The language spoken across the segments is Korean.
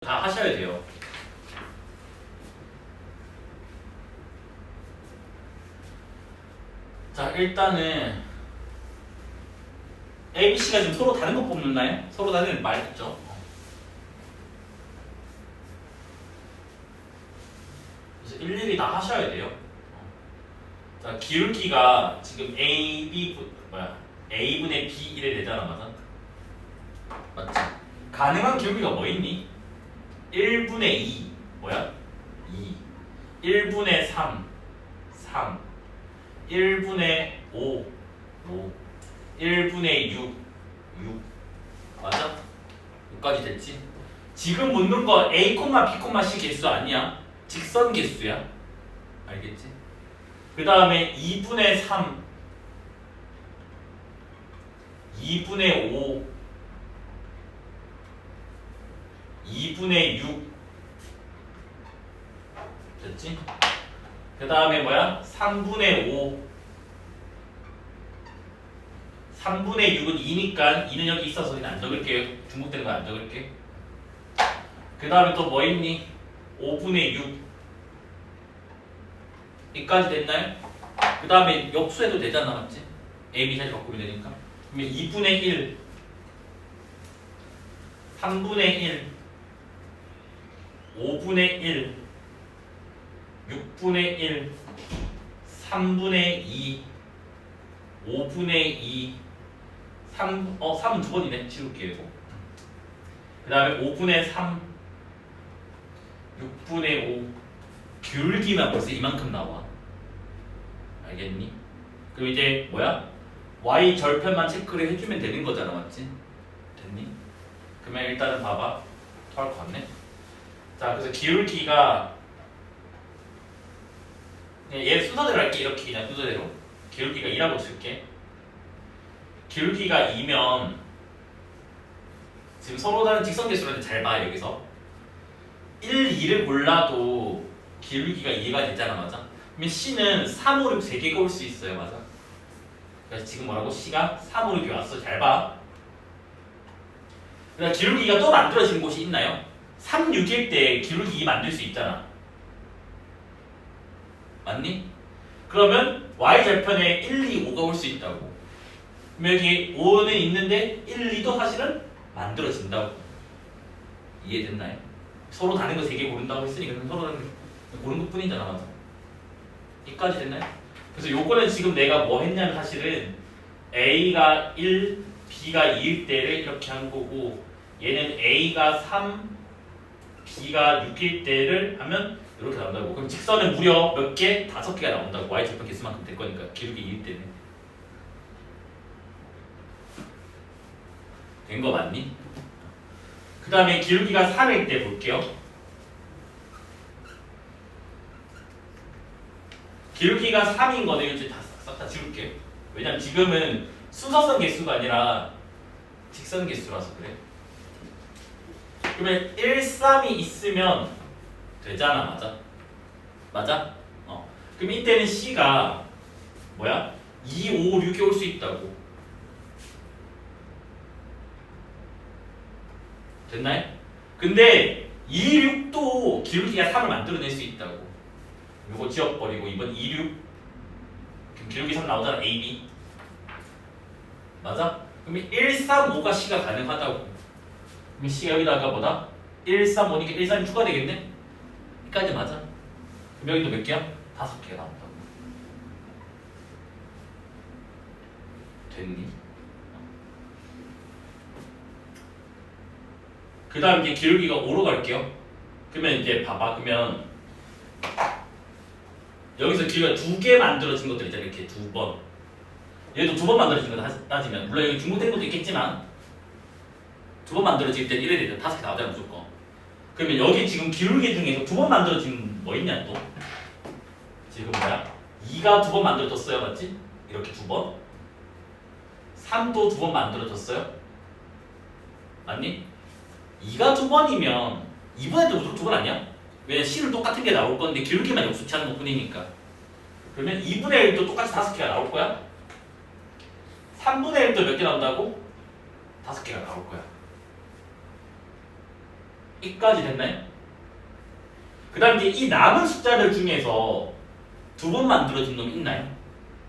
다 하셔야 돼요. 자, 일단은 A, B, C가 지금 서로 다른 거 뽑는나요? 서로 다른 말 있죠? 그래서 일일이 다 하셔야 돼요. 자, 기울기가 지금 A, B, 분- 뭐야? A분의 B 이래 되잖아, 맞아? 맞지? 가능한 기울기가 뭐 있니? 1분의 2 뭐야? 2 1분의 3 3 1분의 5 5 1분의 6 6 맞아? 6까지 됐지? 지금 묻는 거 A, B, C 개수 아니야? 직선 개수야? 알겠지? 그 다음에 2분의 3 2분의 5 2분의 6 됐지? 그 다음에 뭐야? 3분의 5 3분의 6은 2니까 2는 여기 있어서 그냥 안 적을게요 중복되는 거 안 적을게 그 다음에 또 뭐 있니? 5분의 6 여기까지 됐나요? 그 다음에 역수해도 되잖아 맞지? B 사실 바꾸면 되니까 그러면 2분의 1 3분의 1 5분의 1, 6분의 1, 3분의 2, 5분의 2, 3, 어, 3은 두 번이네. 지울게요. 그 다음에 5분의 3, 6분의 5. 기울기만 벌써 이만큼 나와. 알겠니? 그럼 이제 뭐야? y 절편만 체크를 해주면 되는 거잖아, 맞지? 됐니? 그러면 일단은 봐봐. 것 같네. 자, 그래서 기울기가 얘 순서대로 할게 이렇게 그냥 순서대로 기울기가 2라고 칠게 기울기가 2면 지금 서로 다른 직선계수라는 잘봐 여기서 1, 2를 골라도 기울기가 2가 되잖아 맞아? 그러면 C는 3, 5, 6 3개가 올 수 있어요 맞아? 그래서 지금 뭐라고? C가 3, 5, 6이 왔어 잘 봐. 그러니까 기울기가 또 만들어지는 곳이 있나요? 3, 6일 때 기울기 2 만들 수 있잖아. 맞니? 그러면 y절편에 1, 2, 5가 올 수 있다고. 그럼 여기 5는 있는데 1, 2도 사실은 만들어진다고. 이해됐나요? 서로 다른 거 3개 고른다고 했으니까 서로 다른 거 고른 것 뿐이잖아. 맞아. 여기까지 됐나요? 그래서 요거는 지금 내가 뭐 했냐면 사실은 A가 1, B가 2일 때를 이렇게 한 거고 얘는 A가 3, B가 6일 때를 하면 이렇게 나온다고. 그럼 직선은 무려 몇 개? 다섯 개가 나온다고. Y 절편 개수만큼 될 거니까 기울기 2일 때는. 된 거 맞니? 그 다음에 기울기가 3일 때 볼게요. 기울기가 3인 거는 이제 다싹다 지울게. 왜냐면 지금은 순서선 개수가 아니라 직선 개수라서 그래. 그러면 1, 3이 있으면 되잖아, 맞아? 맞아? 어. 그럼 이때는 C가 뭐야? 2, 5, 6이 올 수 있다고. 됐나요? 근데 2, 6도 기울기가 3을 만들어낼 수 있다고. 요거 지워버리고 이번 2, 6 그럼 기울기 3 나오잖아, A, B. 맞아? 그러면 1, 3, 5가 C가 가능하다고. C가 여기다가 뭐다? 1, 3, 5니까 1, 3이 추가 되겠네? 여기까지 맞아? 그럼 여기도 몇 개야? 다섯 개가 나온다고. 됐니? 그 다음 이제 기울기가 5로 갈게요. 그러면 이제 봐봐. 그러면 여기서 기울기가 두 개 만들어진 것들 있잖아. 이렇게 두 번. 얘도 두 번 만들어진 거 따- 따지면 물론 여기 중복된 것도 있겠지만 두 번 만들어질 때 이래 되죠. 다섯 개 나오잖아 무조건. 그러면 여기 지금 기울기 중에서 두 번 만들어진 뭐 있냐 또? 지금 뭐야? 2가 두 번 만들어졌어요, 맞지? 이렇게 두 번. 3도 두 번 만들어졌어요. 맞니? 2가 두 번이면 2번에도 무조건 두 번 아니야? 왜냐 C는 똑같은 게 나올 건데 기울기만 역수치 하는 것 뿐이니까. 그러면 2분의 1도 똑같이 다섯 개가 나올 거야. 3분의 1도 몇 개 나온다고? 다섯 개가 나올 거야. 이까지 됐나요? 그 다음 이제 이 남은 숫자들 중에서 두 번 만들어진 놈 있나요?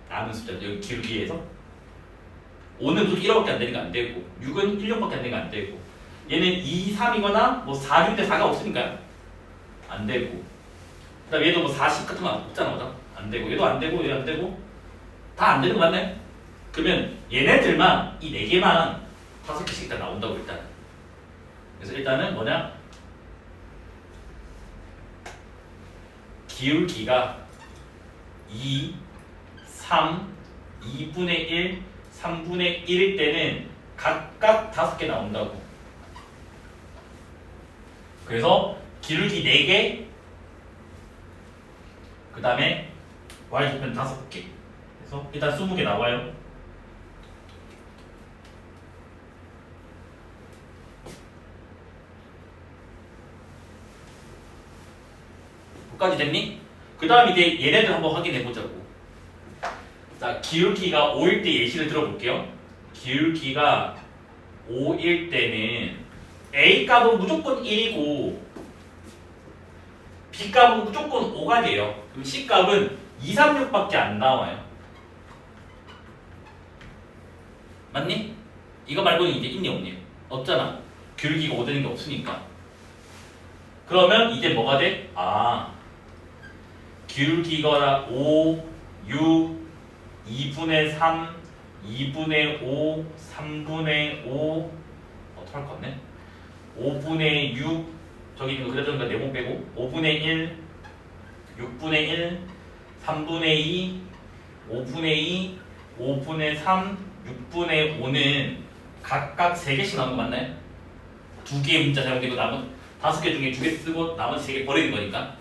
남은 숫자들 여기 기울기에서 5는 무조건 1호밖에 안거안 되고 6은 1력밖에 안거안 되고 얘는 2, 3이거나 뭐 4, 6대 4가 없으니까요 안 되고 그 다음 얘도 뭐 40 같은 거 없잖아 맞아? 안 되고 얘도 안 되고 얘도 안 되고 다 안 되는 거 맞나요? 그러면 얘네들만 이네 개만 다섯 개씩 일단 나온다고 일단 그래서 일단은 뭐냐 기울기가 2, 3, 2분의 1, 3분의 1일 때는 각각 다섯 개 나온다고. 그래서 기울기 4개 그 다음에 y좌편 5개. 그래서 일단 20개 나와요 여기까지 됐니? 그 다음 이제 얘네들 한번 확인해 보자고. 자, 기울기가 5일 때 예시를 들어볼게요. 기울기가 5일 때는 A 값은 무조건 1이고 B 값은 무조건 5가 돼요. 그럼 C 값은 2, 3, 6밖에 안 나와요. 맞니? 이거 말고는 이제 있니 없니? 없잖아. 기울기가 5 되는 게 없으니까. 그러면 이제 뭐가 돼? 아, 기울기가 5, 6, 2분의 3, 2분의 5, 3분의 5 어떡할 것 같네. 5분의 6 저기 있는 거 그려주니까 네모 빼고. 5분의 1, 6분의 1, 3분의 2, 5분의 2, 5분의 3, 6분의 5는 각각 3개씩 나온 거 맞나요? 두 개의 문자 사용되고 남은 다섯 개 중에 두 개 쓰고 나머지 세 개 버리는 거니까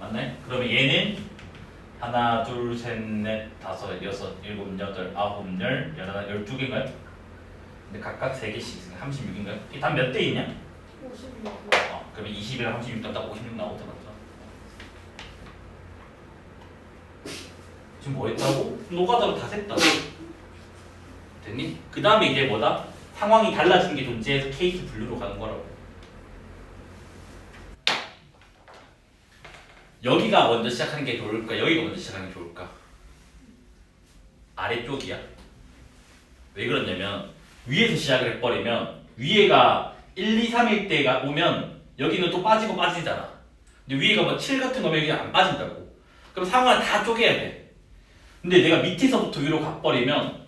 맞나요? 그러면 얘는 하나, 둘, 셋, 넷, 다섯, 여섯, 일곱, 여덟, 아홉, 열, 열하나, 열두 개인가요? 근데 각각 세 개씩 있으니까 36인가요? 이게 답몇 대 있냐? 56. 어, 그러면 20이랑 36 답답 56 나오죠, 맞죠? 지금 뭐 했다고? 노가다로 다 셌다고. 됐니? 그 다음에 이제 뭐다? 상황이 달라지는 게 존재해서 케이스 분류로 가는 거라고. 여기가 먼저 시작하는 게 좋을까? 여기가 먼저 시작하는 게 좋을까? 아래쪽이야. 왜 그러냐면 위에서 시작을 해버리면 위에가 1, 2, 3일 때가 오면 여기는 또 빠지고 빠지잖아. 근데 위에가 뭐 7 같은 거면 여기 안 빠진다고. 그럼 상황을 다 쪼개야 돼. 근데 내가 밑에서부터 위로 가버리면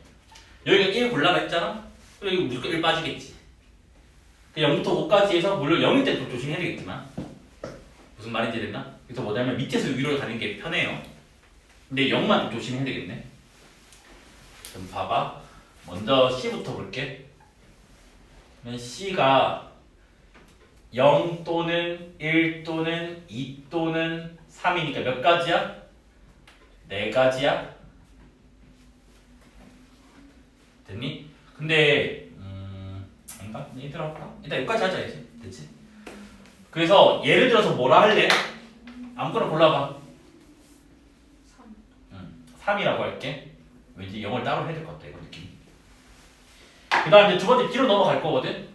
여기가 1 골라가 했잖아? 그럼 여기 무조건 1 빠지겠지. 그 0부터 5까지 해서 물론 0일 때도 조심해야 되겠지만 무슨 말인지 됐나? 그래서 뭐냐면 밑에서 위로 가는 게 편해요. 근데 0만 좀 조심해야 되겠네. 그럼 봐봐. 먼저 C부터 볼게. 그러면 C가 0 또는 1 또는 2 또는 3이니까 몇 가지야? 네 가지야? 됐니? 근데 음... 아닌가? 얘들아? 일단 여기까지 하자 이제 됐지? 그래서 예를 들어서 뭐라 할래? 아무거나 골라봐. 3. 음, 3이라고 할게. 왠지 0을 따로 해야 될 것 같다 이거 느낌. 그 다음 이제 두 번째 B로 넘어갈 거거든?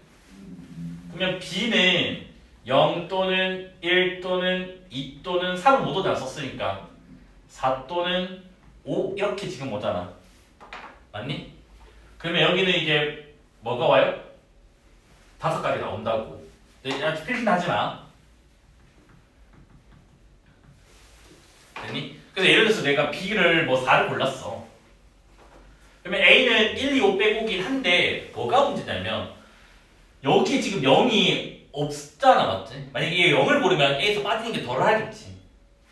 그러면 B는 0 또는 1 또는 2 또는 3은 모두 다 썼으니까 4 또는 5 이렇게 지금 오잖아. 맞니? 그러면 여기는 이제 뭐가 와요? 다섯 가지 나온다고. 근데 아주 필기는 하지 마 됐니? 그래서 예를 들어서 내가 B를 뭐 4를 골랐어. 그러면 A는 1, 2, 5 빼고긴 한데 뭐가 문제냐면 여기 지금 0이 없잖아 맞지? 만약에 얘 0을 고르면 A에서 빠지는 게 덜 하겠지.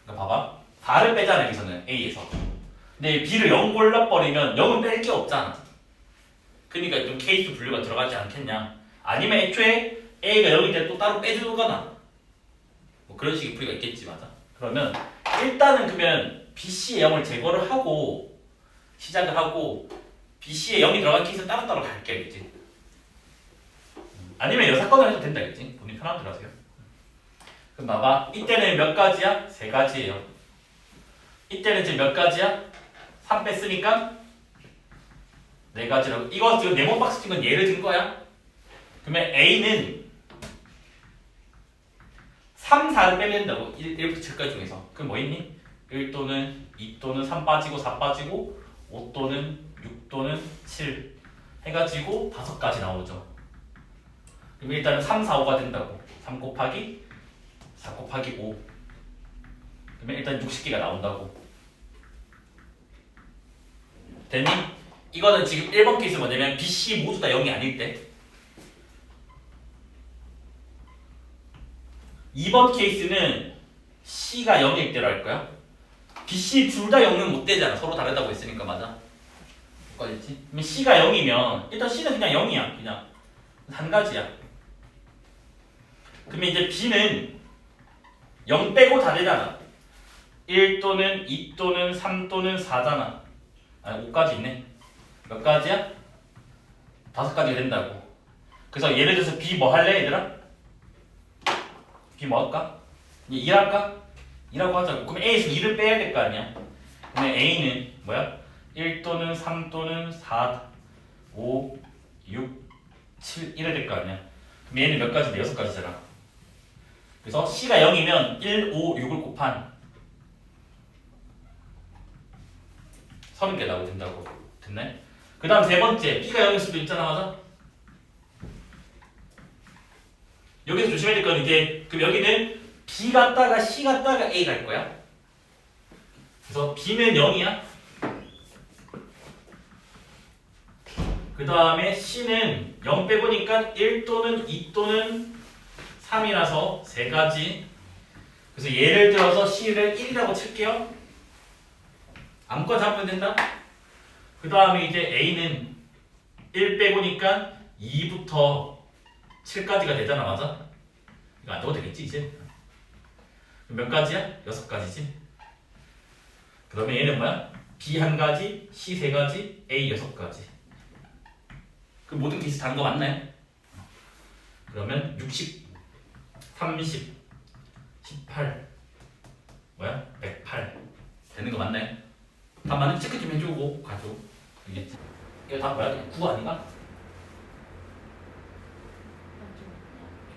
그러니까 봐봐. 4를 빼잖아 여기서는 A에서. 근데 B를 0 골라버리면 0은 뺄 게 없잖아. 그러니까 좀 케이스 분류가 들어가지 않겠냐? 아니면 애초에 A가 0인데 또 따로 빼주거나. 뭐 그런 식의 풀이가 있겠지 맞아? 그러면 일단은 그러면 BC의 0을 제거를 하고 시작을 하고 BC에 0이 들어간 케이스 따로따로 갈게 알겠지? 아니면 여 사건을 해도 된다 알겠지? 본인 편한 대로 하세요 그럼 봐봐 이때는 몇 가지야? 세 가지예요 이때는 지금 몇 가지야? 3 뺐으니까 네 가지라고 이거 지금 네모 박스 찍은 예를 든 거야 그러면 A는 3, 4를 빼면 된다고? 1, 1부터 7까지 중에서. 그럼 뭐 있니? 1 또는 2 또는 3 빠지고 4 빠지고 5 또는 6 또는 7 해가지고 5가지 나오죠. 그럼 일단은 3, 4, 5가 된다고. 3 곱하기 4 곱하기 5 그러면 일단 60개가 나온다고. 됐니? 이거는 지금 1번 케이스 뭐냐면 B, C 모두 다 0이 아닐 때 2번 케이스는 C가 0일 때로 할 거야? B, C 둘 다 0은 못 되잖아. 서로 다르다고 했으니까 맞아? 뭐까지지? 그러면 C가 0이면 일단 C는 그냥 0이야. 그냥 한 가지야. 그러면 이제 B는 0 빼고 다 되잖아. 1 또는 2 또는 3 또는 4잖아. 아니 5까지 있네. 몇 가지야? 다섯 가지가 된다고. 그래서 예를 들어서 B 뭐 할래 얘들아? B 뭐 할까? 2 할까? 2라고 하자고 그럼 A에서 2를 빼야 될 거 아니야 그러면 A는 뭐야? 1 또는 3 또는 4 5 6 7 이래야 될 거 아니야 그럼 얘는 몇 가지인데? 여섯 가지잖아 그래서 C가 0이면 1, 5, 6을 곱한 30개 나오게 된다고 됐네? 그 다음 세 번째 B가 0일 수도 있잖아 맞아? 여기서 조심해야 될 건 이제 그럼 여기는 B 갔다가 C 갔다가 A 갈 거야? 그래서 B는 0이야? 그 다음에 C는 0 빼고니까 1 또는 2 또는 3이라서 세 가지. 그래서 예를 들어서 C를 1이라고 칠게요. 아무거나 잡으면 된다. 그 다음에 이제 A는 1 빼고니까 2부터 7까지가 되잖아 맞아? 이거 안 적어도 되겠지 이제 몇 가지야? 여섯 가지지 그러면 얘는 뭐야? B 한 가지, C 세 가지, A 여섯 가지 그 모든 게 다른 거 맞나요? 그러면 60, 30, 18 뭐야? 108 되는 거 맞나요? 다 맞는 체크 좀 해주고 가죠? 이거 다 뭐야? 9 아닌가?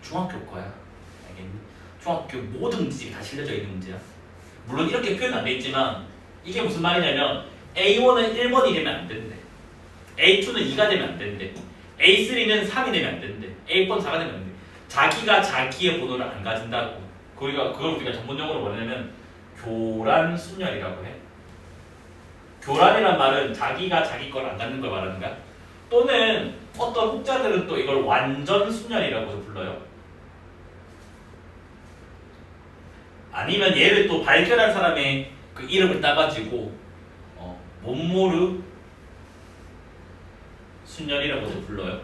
중학교 거야. 알겠니? 중학교 모든 문제집이 다 실려져 있는 문제야. 물론 이렇게 표현 안 돼 있지만 이게 무슨 말이냐면 A1은 1번이 되면 안 된대. A2는 2가 되면 안 된대. A3는 3이 되면 안 된대. A4는 4가 되면 안 돼. 자기가 자기의 번호를 안 가진다고. 우리가 그걸 우리가 전문용어로 뭐냐면 교란 순열이라고 해. 교란이란 말은 자기가 자기 걸 안 갖는 걸 말하는 거야. 또는 어떤 혹자들은 또 이걸 완전 순열이라고도 불러요. 아니면 얘를 또 발견한 사람의 그 이름을 따가지고 어, 몬모르 순열이라고도 불러요.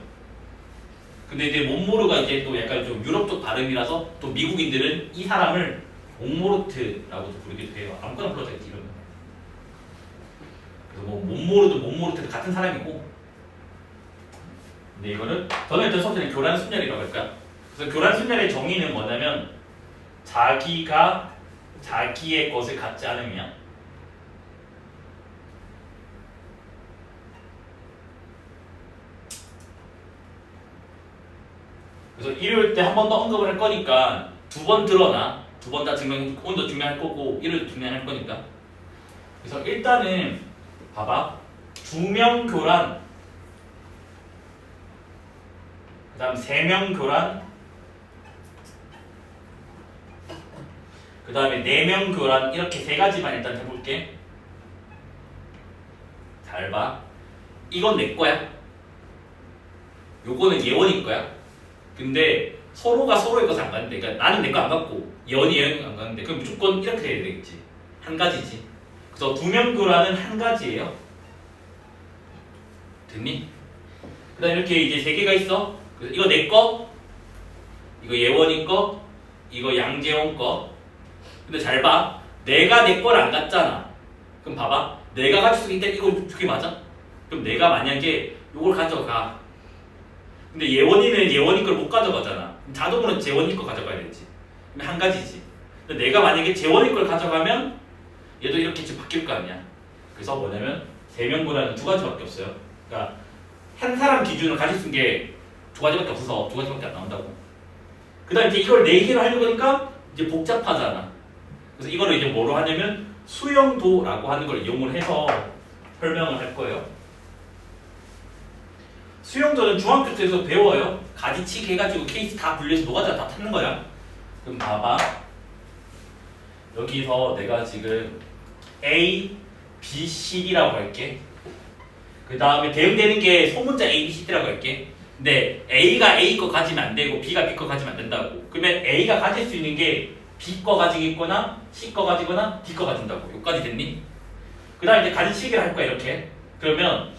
근데 이제 몬모르가 이제 또 약간 좀 유럽 쪽 발음이라서 또 미국인들은 이 사람을 몽모르트라고도 부르기도 해요. 아무거나 불러도 되지 이러면. 그래서 뭐 몬모르도 몬모르트도 같은 사람이고. 근데 이거를 저는 일단 수업에는 교란 순열이라고 할까요? 그래서 교란 순열의 정의는 뭐냐면 자기가 자기의 것을 갖지 않으면 그래서 일요일 때 한 번 더 언급을 할 거니까 두 번 드러나 두 번 다 증명 오늘도 증명할 거고 일요일 증명할 거니까. 그래서 일단은 봐봐. 두명 교란 그 다음 세 명 교란 그 다음에 네명 교란 이렇게 세 가지만 일단 해볼게. 잘 봐. 이건 내 거야. 요거는 예원이 거야. 근데 서로가 서로의 것을 안 갖는데 그러니까 나는 내 거 안 갖고 예원이 예원이 안 갖는데 그럼 무조건 이렇게 돼야 되겠지. 한 가지지. 그래서 두 명 교란은 한 가지예요. 됐니? 그 다음 이렇게 이제 세 개가 있어. 이거 내 거, 이거 예원이 거, 이거 양재원 거. 근데 잘 봐. 내가 내 걸안 갖잖아. 그럼 봐봐. 내가 가질 수 있다. 이거 두개 맞아? 그럼 내가 만약에 이걸 가져가. 근데 예원이는 예원이 걸 못 가져가잖아. 자동으로 재원이 거 가져가야 되지. 한 가지지. 근데 내가 만약에 재원이 걸 가져가면 얘도 이렇게 지금 바뀔 거 아니야. 그래서 뭐냐면 세명분하는 두 가지밖에 없어요. 그러니까 한 사람 기준으로 가질 수 있는 게 가지밖에 없어서 두 가지밖에 안 나온다고. 그 다음 이제 이걸 네 개로 하려고 하니까 이제 복잡하잖아. 그래서 이거를 이제 뭐로 하냐면 수영도라고 하는 걸 이용을 해서 설명을 할 거예요. 수영도는 중학교 때도 배워요. 가지치기 해가지고 케이스 다 분리해서 노가다 다 찾는 거야. 그럼 봐봐. 여기서 내가 지금 A, B, C라고 할게. 그 다음에 대응되는 게 소문자 A, B, C라고 할게. 근데 A가 A 거 가지면 안 되고 B가 B 거 가지면 안 된다고. 그러면 A가 가질 수 있는 게 B 거 가지겠거나 C 거 가지거나 D 거 가진다고. 여기까지 됐니? 그 다음에 이제 가지치기를 할 거야 이렇게. 그러면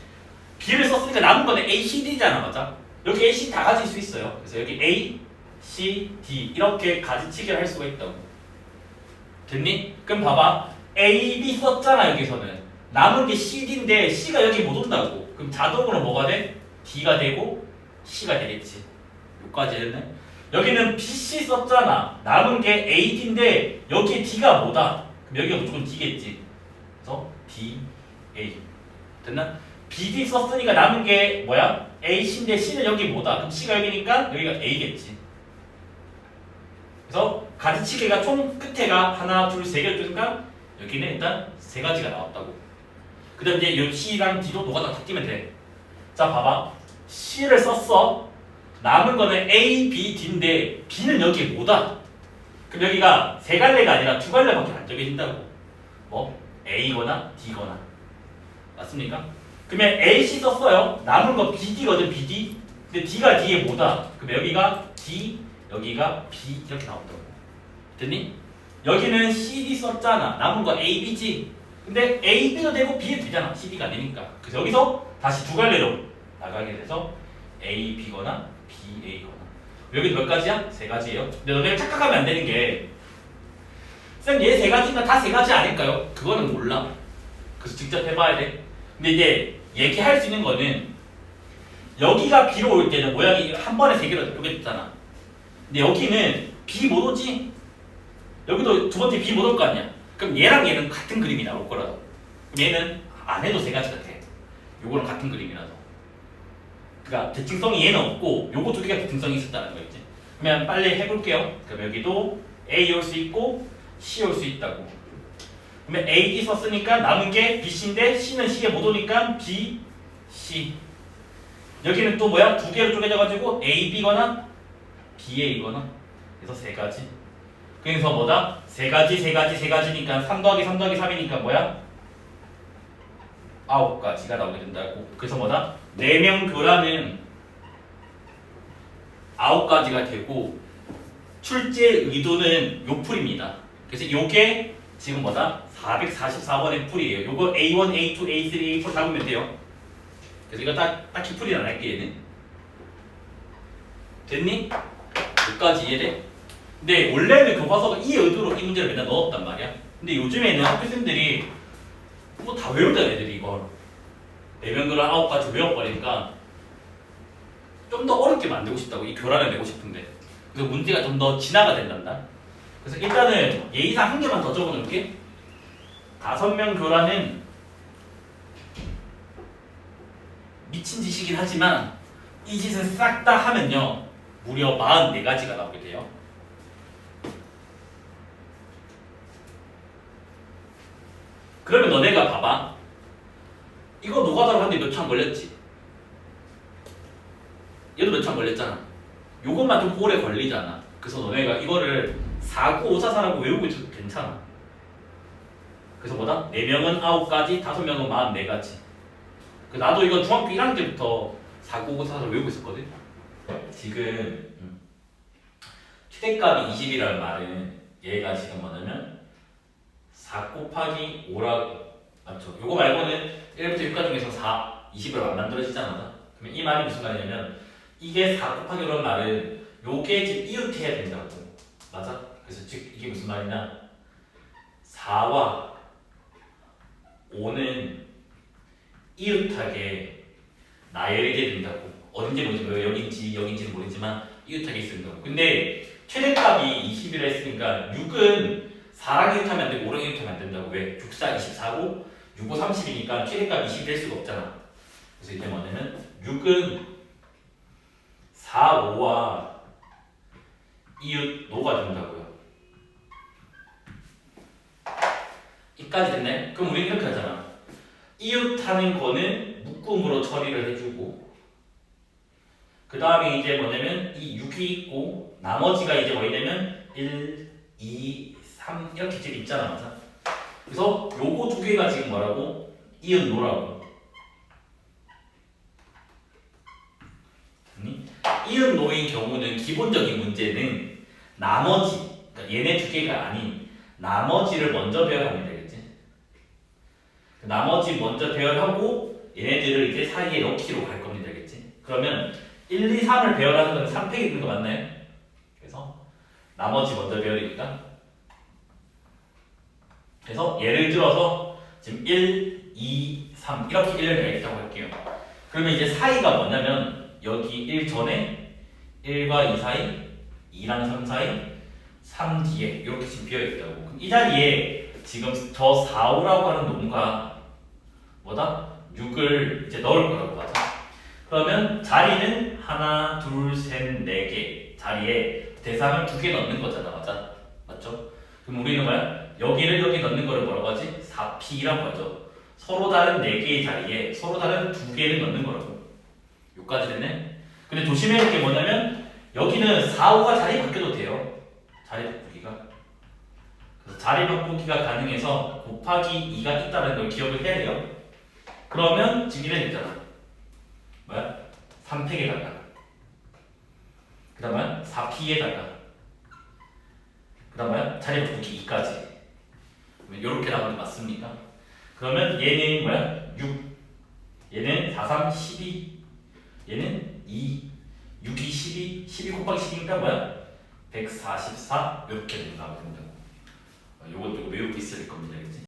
B를 썼으니까 남은 거는 A, C, D잖아 맞아? 여기 A, C 다 가질 수 있어요. 그래서 여기 A, C, D 이렇게 가지치기를 할 수가 있다고. 됐니? 그럼 봐봐. A, B 썼잖아 여기서는. 남은 게 C, D인데 C가 여기 못 온다고. 그럼 자동으로 뭐가 돼? D가 되고 C가 되겠지. 여기까지 됐네. 여기는 B, C 썼잖아. 남은 게 A, D인데 여기에 D가 뭐다? 그럼 여기가 무조건 D겠지. 그래서 D, A. 됐나? B, D 썼으니까 남은 게 뭐야? A, C인데 C는 여기 뭐다? 그럼 C가 여기니까 여기가 A겠지. 그래서 가지치기가 총 끝에가 하나, 둘, 세 개를 뜨니까 여기는 일단 세 가지가 나왔다고. 그 다음 이제 요 C랑 D도 노가다 다 띄면 돼. 자, 봐봐. C를 썼어. 남은 거는 A, B, D인데 B는 여기에 뭐다? 그럼 여기가 세 갈래가 아니라 두 갈래밖에 안 정해진다고. 뭐? A거나 D거나. 맞습니까? 그러면 A, C 썼어요. 남은 거 B, D거든, B, D. 근데 D가 D에 뭐다? 그럼 여기가 D, 여기가 B 이렇게 나온다고. 됐니? 여기는 CD 썼잖아. 남은 거 A, B지. 근데 A, B도 되고 B도 되잖아. CD가 되니까. 그래서 여기서 다시 두 갈래로 나가게 돼서 A, B거나 B, A거나. 여기 몇 가지야? 세 가지예요. 근데 너네가 착각하면 안 되는 게 쌤, 얘 세 가지인가 다세 가지 아닐까요? 그거는 몰라. 그래서 직접 해봐야 돼. 근데 이제 얘기할 수 있는 거는 여기가 B로 올 때는 모양이 한 번에 세 개로 이렇게 됐잖아. 근데 여기는 B 못 오지? 여기도 두 번째 B 못 올 거 아니야? 그럼 얘랑 얘는 같은 그림이 나올 거라고. 얘는 안 해도 세 가지가 돼. 요거랑 같은 그림이라서. 그러니까 대칭성이 얘는 없고 요거 두 개가 대칭성이 있었다는 거겠지. 그러면 빨리 해볼게요. 그럼 여기도 A 올 수 있고 C 올 수 있다고. 그러면 A, D 썼으니까 남은 게 B, C인데 C는 C에 못 오니까 B, C. 여기는 또 뭐야? 두 개로 쪼개져가지고 A, B거나 B, A거나 그래서 세 가지. 그래서 뭐다? 세 가지, 세 가지, 세 가지니까 3 더하기 3 더하기 3이니까 뭐야? 아홉 가지가 나오게 된다고. 그래서 뭐다? 네명 교란은 아홉 가지가 되고 출제 의도는 요 풀입니다. 그래서 요게 지금 뭐다? 444번의 풀이에요. 요거 A1, A2, A3, A4 잡으면 돼요. 그래서 이거 딱, 딱히 풀이 안 할게 얘는. 됐니? 여기까지 이해돼? 근데 원래는 교과서가 이 의도로 이 문제를 맨날 넣었단 말이야. 근데 요즘에는 학교생들이 뭐다 외우잖아 애들이 이걸. 내면 글을 아홉 가지 외워버리니까 좀 더 어렵게 만들고 싶다고 이 교란을 내고 싶은데 그래서 문제가 좀 더 진화가 된단다. 그래서 일단은 예의상 한 개만 더 적어놓을게. 다섯 명 교란은 미친 짓이긴 하지만 이 짓을 싹 다 하면요 무려 44가지가 나오게 돼요. 그러면 너네가 봐봐. 이거 노가다로 하는데 몇초안 걸렸지? 얘도 몇초안 걸렸잖아. 요것만 좀 오래 걸리잖아. 그래서 너네가 이거를 49544라고 외우고 있어도 괜찮아. 그래서 뭐다? 4명은 9가지, 5명은 44가지. 그 나도 이거 중학교 1학년 때부터 49544를 외우고 있었거든. 지금 음, 최대값이 20이라는 말은 얘가 지금 뭐냐면 4 곱하기 5라고 맞죠? 요거 말고는 1부터 6까지 중에서 4, 20으로 안 만들어지잖아. 그러면 이 말이 무슨 말이냐면 이게 4 곱하기 5라는 말은 요게 지금 이웃해야 된다고. 맞아? 그래서 즉 이게 무슨 말이냐? 4와 5는 이웃하게 나열이 된다고. 어딘지 모르지 뭐 여긴지 여긴지는 모르지만 이웃하게 있습니다. 근데 최대값이 20이라 했으니까 6은 4랑 이웃하면 안 되고 5랑 이웃하면 안 된다고. 왜? 6, 4, 24고 6, 5, 30이니까 최대값 20이 될 수가 없잖아. 그래서 이게 뭐냐면 6은 4, 5와 이웃 노가 된다고요. 이까지 됐네? 그럼 우리 이렇게 하잖아. 이웃 하는 거는 묶음으로 처리를 해주고 그 다음에 이제 뭐냐면 이 6이 있고 나머지가 이제 뭐냐면 1, 2, 3 이렇게 지금 있잖아 맞아? 그래서 요거 두 개가 지금 뭐라고? 이은 노라고? 이은 노인 경우는 기본적인 문제는 나머지 그러니까 얘네 두 개가 아닌 나머지를 먼저 배열하면 되겠지 그 나머지 먼저 배열하고 얘네들을 이제 사이에 넣기로 갈 겁니다 되겠지 그러면 1, 2, 3을 배열하는 건 3팩이 있는 거 맞나요? 그래서 나머지 먼저 배열이니까 그래서 예를 들어서 지금 1, 2, 3 이렇게 1을 배열했다고 할게요 그러면 이제 사이가 뭐냐면 여기 1 전에 1과 2 사이 2랑 3 사이 3 뒤에 이렇게 지금 비어있다고 이 자리에 지금 저 4, 5라고 하는 놈과 뭐다? 6을 이제 넣을 거라고 하자 그러면 자리는 하나, 둘, 셋, 네 개 자리에 대상을 두 개 넣는 거잖아, 맞아? 맞죠? 그럼 우리는 뭐야? 여기를 여기 넣는 거를 뭐라고 하지? 4P라고 하죠. 서로 다른 네 개의 자리에 서로 다른 두 개를 넣는 거라고. 여기까지 됐네? 근데 조심해야 할게 뭐냐면 여기는 4, 5가 자리 바뀌어도 돼요. 자리 바꾸기가. 그래서 자리 바꾸기가 가능해서 곱하기 2가 있다는 걸 기억을 해야 돼요. 그러면 이래 되잖아. 뭐야? 3팩에다가 그 다음에 4P에다가 그 다음에 자리 바꾸기 2까지 이렇게 나오는 게 맞습니까? 그러면 얘는 뭐야? 6 얘는 4, 3, 12 얘는 2 6이 12, 12 곱하기 12니까 뭐야? 144 이렇게 된다고 생각. 어, 요것도 외우고 있을 겁니다.